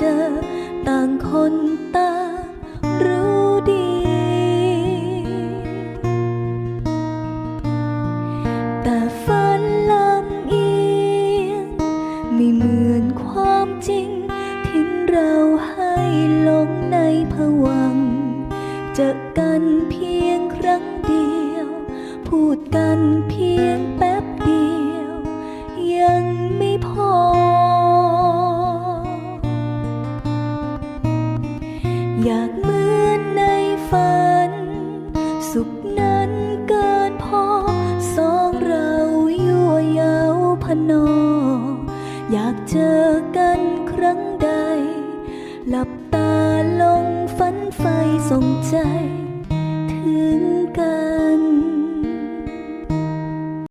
จอต่างคนต่างรู้ดี แต่ฝันลำเอียงไม่เหมือนความจริง ทิ้งเราให้หลงในผวังเจอกันเพียงครั้งเดียว พูดกันเพียง อยากเหมือนในฝัน สุขนั้นเกิดพอสองเรายั่วยาวพนอ อยากเจอกันครั้งใด หลับตาลงฝันไฟส่งใจ ถึงกัน